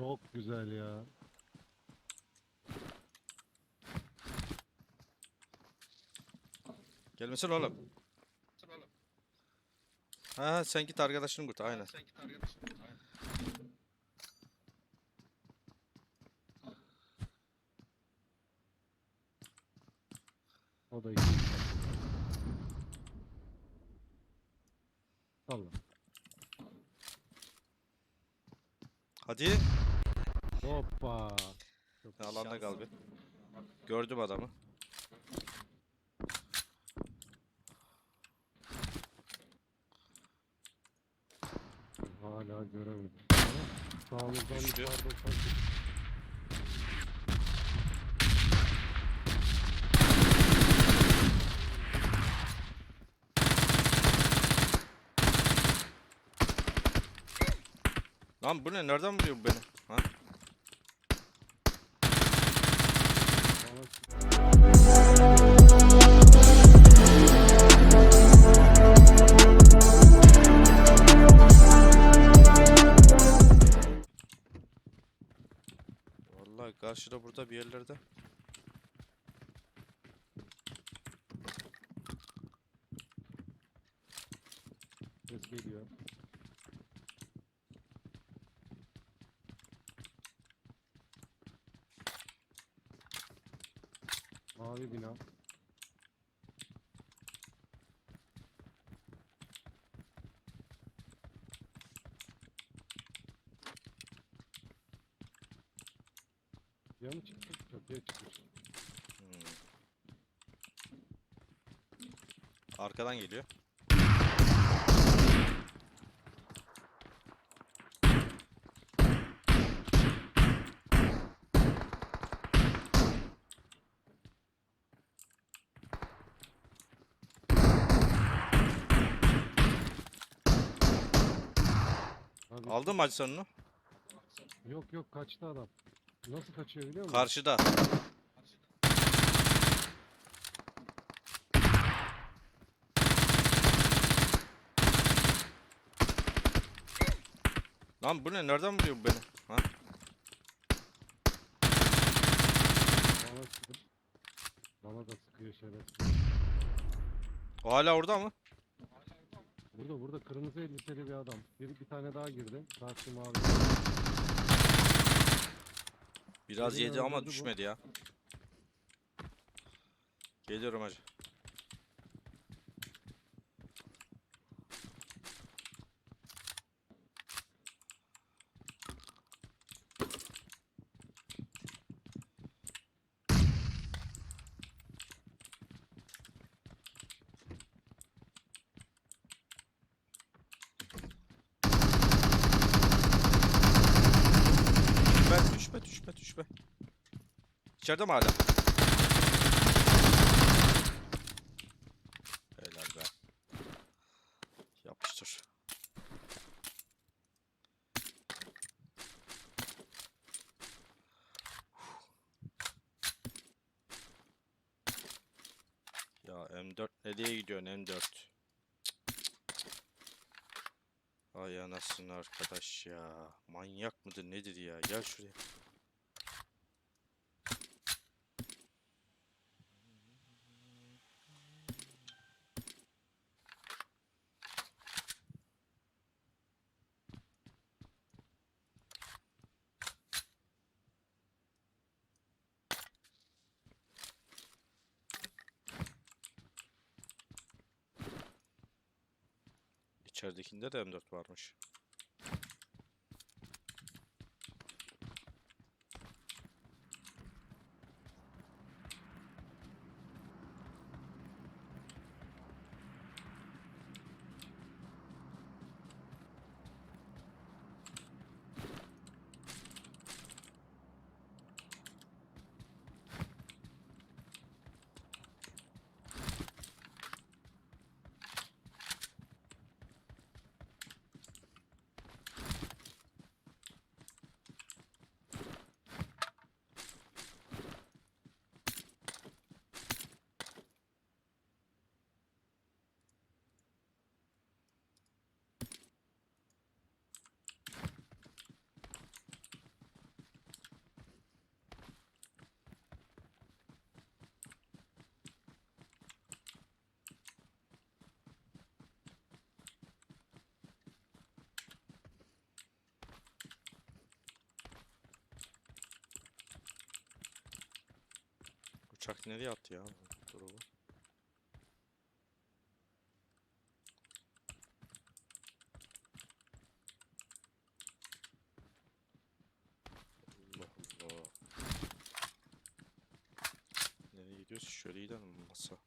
Çok güzel ya. Gelmesin oğlum. Ha ha, sen git arkadaşını kurt aynen. O da iyi. Salla. Hadi. Hoppa. Çok Alanda kal bir. Gördüm adamı. Hala göremedim. Sağımızdan Düştü. yukarıda sanki Lan bu ne? Nereden vuruyor bu beni? Yerlerde. ses geliyor. Mavi bina. Yanı çıktı, Hmm. Arkadan geliyor. Aldın mı acı sonunu? Yok yok kaçtı adam. Nasıl kaçıyor biliyor musun? Karşıda. Lan bu ne? Nereden vuruyor bu beni? Ha? Bana sıkır. Bana da sıkıyor şerefsiz. O hala orada mı? Burada burada kırmızı elbiseli bir adam. Bir, bir tane daha girdi. Karşı mavi. Biraz Birini yedi ama öldürdü bu. düşmedi ya. Geliyorum hacı. İçeride mi hala? Helal be. Yapıştır. Ya M4 nereye gidiyorsun M4? Ay anasını arkadaş ya. Manyak mıdır nedir ya? Gel şuraya. İçeridekinde de M4 varmış. Uçak nereye attı ya? Dur oğlum. Allah Allah. Nereye gidiyoruz? Şöyle gidelim masa.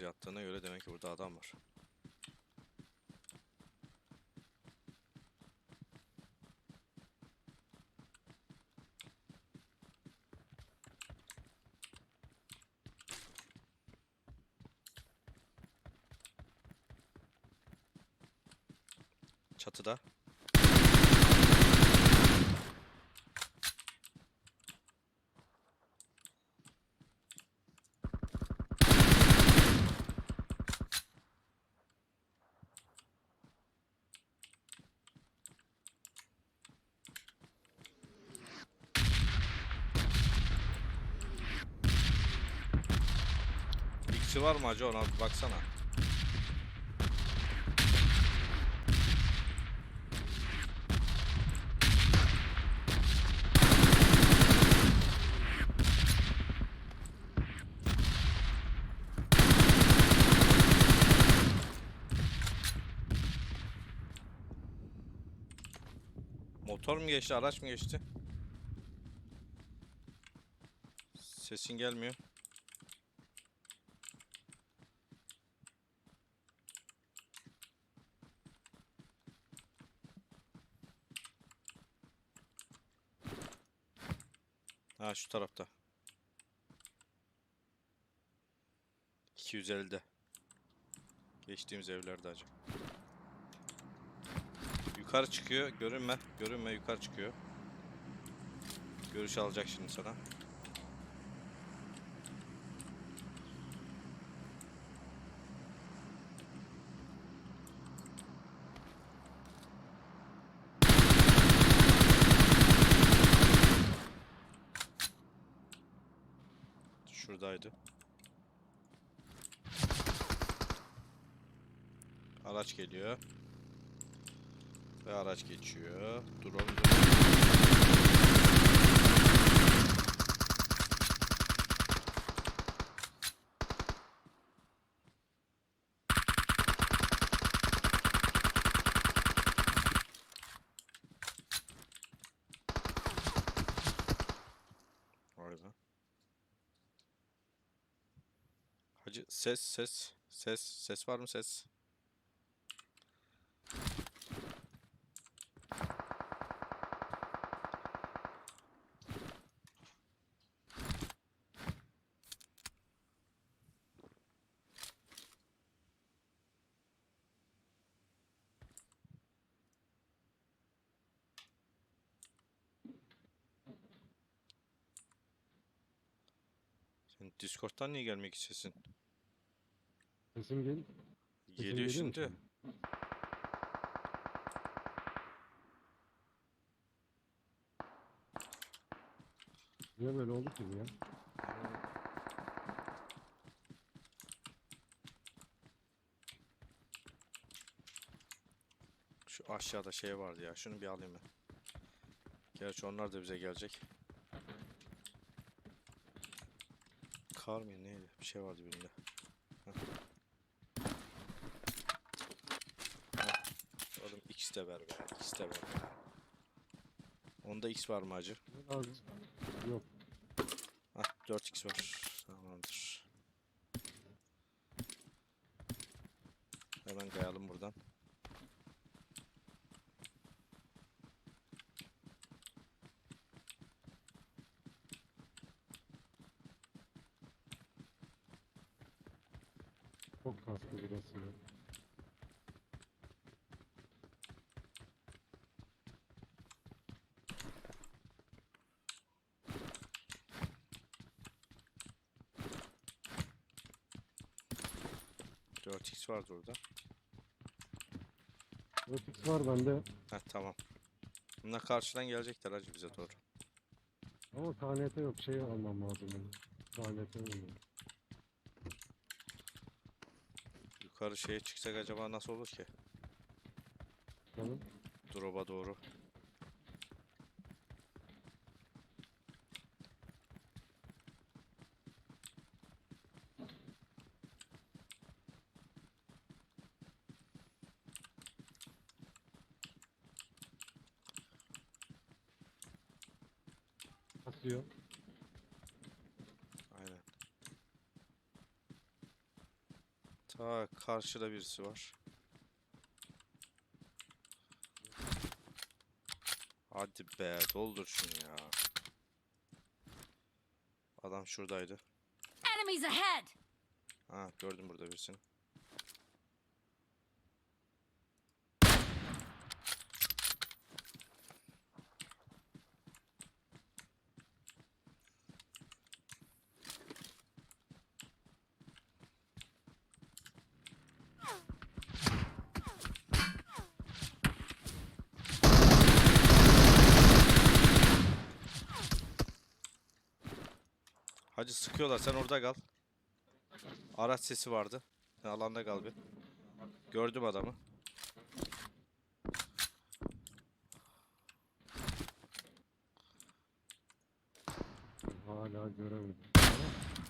Yattığına göre demek ki burada adam var. İkisi var mı acı ona baksana. Motor mu geçti, araç mı geçti? Sesin gelmiyor. Şu tarafta. 250'de. Geçtiğimiz evlerde acı. Yukarı çıkıyor. Görünme. Görünme yukarı çıkıyor. Görüş alacak şimdi sana. Şuradaydı. Araç geliyor. Ve araç geçiyor. Vay be. Hacı ses ses ses ses var mı ses? Discord'dan niye gelmek istiyorsun? Sesim gel. Sesim Geliyor geliyor mu şimdi. Niye böyle oldu ki bu ya? Şu aşağıda şey vardı ya. Şunu bir alayım ben. Gerçi onlar da bize gelecek. Kar mı neydi? Bir şey vardı birinde. Heh. Heh. Oğlum X de ver be. X de ver be. Onda X var mı acı? Yok. Hah 4X var. Çok kastı burası ya. 4x vardı orada. Rotix var bende. Heh tamam. Bunlar karşıdan gelecekler hacı bize doğru. Ama KNT yok. Şey almam lazım benim. KNT olmuyor. Yukarı şeye çıksak acaba nasıl olur ki? Tamam. Drop'a doğru. Karşıda birisi var. Hadi be doldur şunu ya. Adam şuradaydı. Enemies ahead! Ha gördüm burada birisini. Hacı sıkıyorlar sen orada kal. Araç sesi vardı. Sen alanda kal bir. Gördüm adamı. Hala göremedim.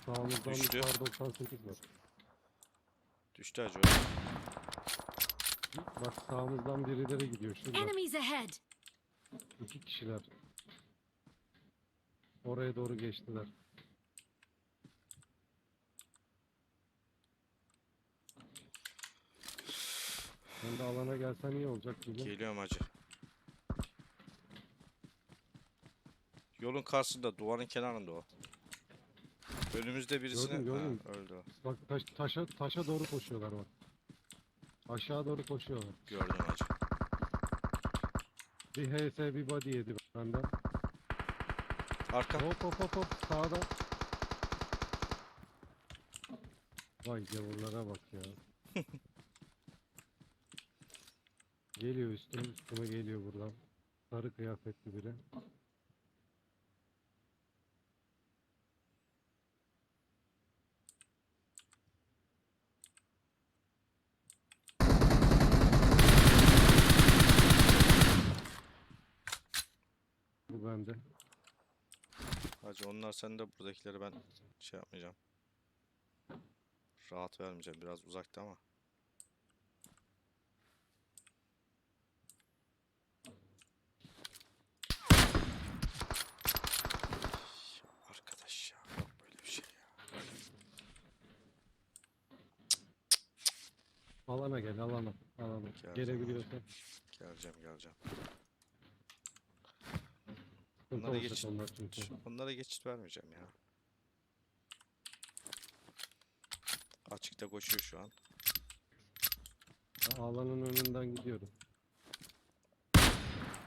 Sağımızdan Düştü. kar 98 var. Düştü hacı o. Bak sağımızdan birileri gidiyor şurada. Enemies ahead! İki kişiler. Oraya doğru geçtiler. Sen de alana gelsen iyi olacak gibi. Geliyorum hacı. Yolun karşısında, duvarın kenarında o. Önümüzde birisini... gördüm. Ha, öldü o. Bak taş, taşa, taşa doğru koşuyorlar bak. Aşağı doğru koşuyorlar. Gördüm hacı. Bir HS bir body yedi benden. Arka. Hop hop hop hop sağda. Vay gavurlara bak ya. geliyor üstüme üstüme geliyor buradan. Sarı kıyafetli biri. Bu bende. Hacı onlar sende buradakileri ben şey yapmayacağım. Rahat vermeyeceğim biraz uzakta ama. Ya arkadaş ya yok böyle bir şey ya. Alana gel alana. Alana. Geldim, Gelebiliyorsan. Geleceğim geleceğim. Onlara geçit, onlar çünkü. onlara geçit vermeyeceğim ya. Açıkta koşuyor şu an. Alanın önünden gidiyorum.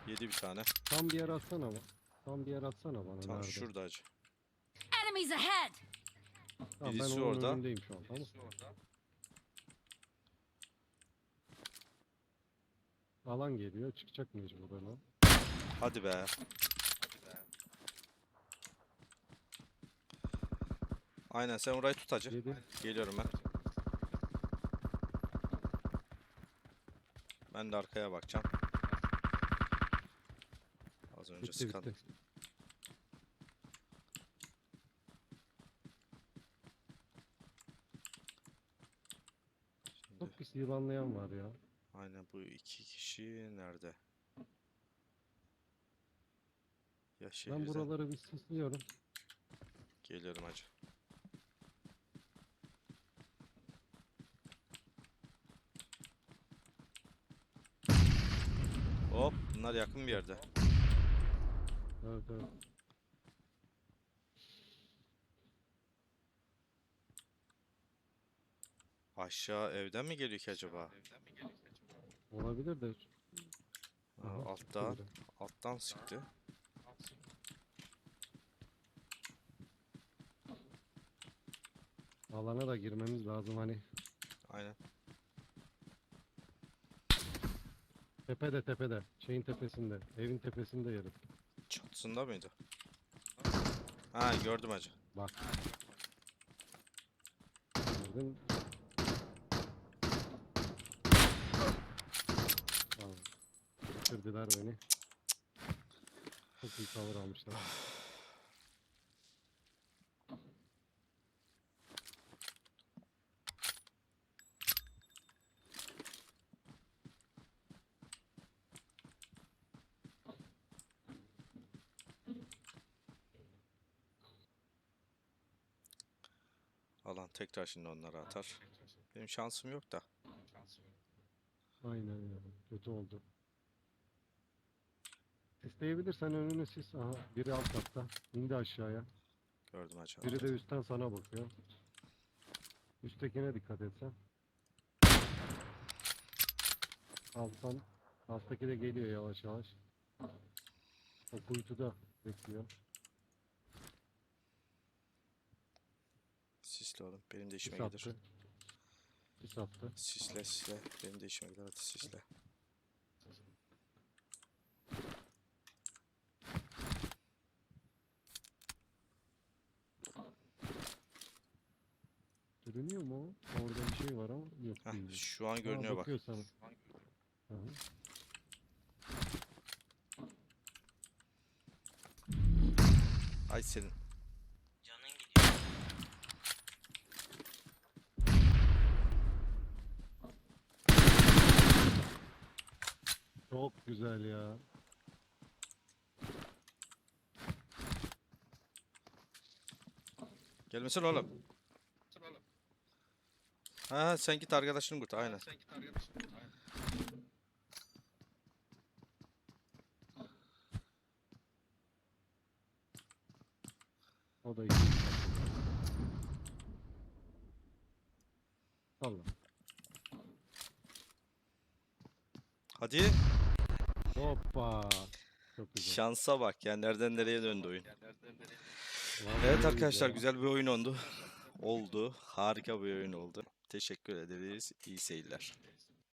Yedi bir tane. Tam bir yer atsana bak. Tam bir yer atsana bana. Tam nerede? şurada acı. Enemies ahead! Tamam, ben birisi onun orada. önündeyim şu an tamam Alan geliyor. Çıkacak mecburen o. Hadi be. Aynen sen orayı tut hacı. Yedi. Geliyorum ben. Ben de arkaya bakacağım. Az önce Bitti sıkan. bitti. Çok pis yılanlayan var ya. Aynen bu iki kişi nerede? Ya Ben şehirde. buraları bir sıslıyorum. Geliyorum hacı. Hop bunlar yakın bir yerde. Evet evet. Aşağı evden mi geliyor ki acaba? Olabilir de. Ha, Aha, altta, biri. alttan sıktı. Alana da girmemiz lazım hani. Aynen. Tepede tepede. Şeyin tepesinde. Evin tepesinde yeri. Çatısında mıydı? Ha gördüm hacı. Bak. Gördün. Tamam. Bitirdiler beni. Çok iyi cover almışlar. Alan tekrar şimdi onları atar. Benim şansım yok da. Aynen ya. Kötü oldu. Sisleyebilirsen önüne sis. Aha biri alt katta. İndi aşağıya. Gördüm hacı. Biri de üstten sana bakıyor. Üsttekine dikkat etsen. Alttan. Alttaki de geliyor yavaş yavaş. O kuytuda bekliyor. Sisle oğlum. Benim de Sis işime gelir. attı. Sis attı. Sisle sisle. Benim de işime gelir. Hadi sisle. Görünüyor mu? Orada bir şey var ama yok Heh, değil. şu an Aa, görünüyor bak. bakıyor sana. Hı hı. Ay senin. Canın gidiyor. Çok güzel ya. Gelmesin oğlum. Ha sen git arkadaşını kurt. Aynen. O da iyi. Salla. Hadi. Hoppa. Çok güzel. Şansa bak ya. Nereden nereye döndü oyun. Vallahi Evet arkadaşlar güzel bir oyun oldu. Oldu. Harika bir oyun oldu. Teşekkür ederiz. İyi seyirler.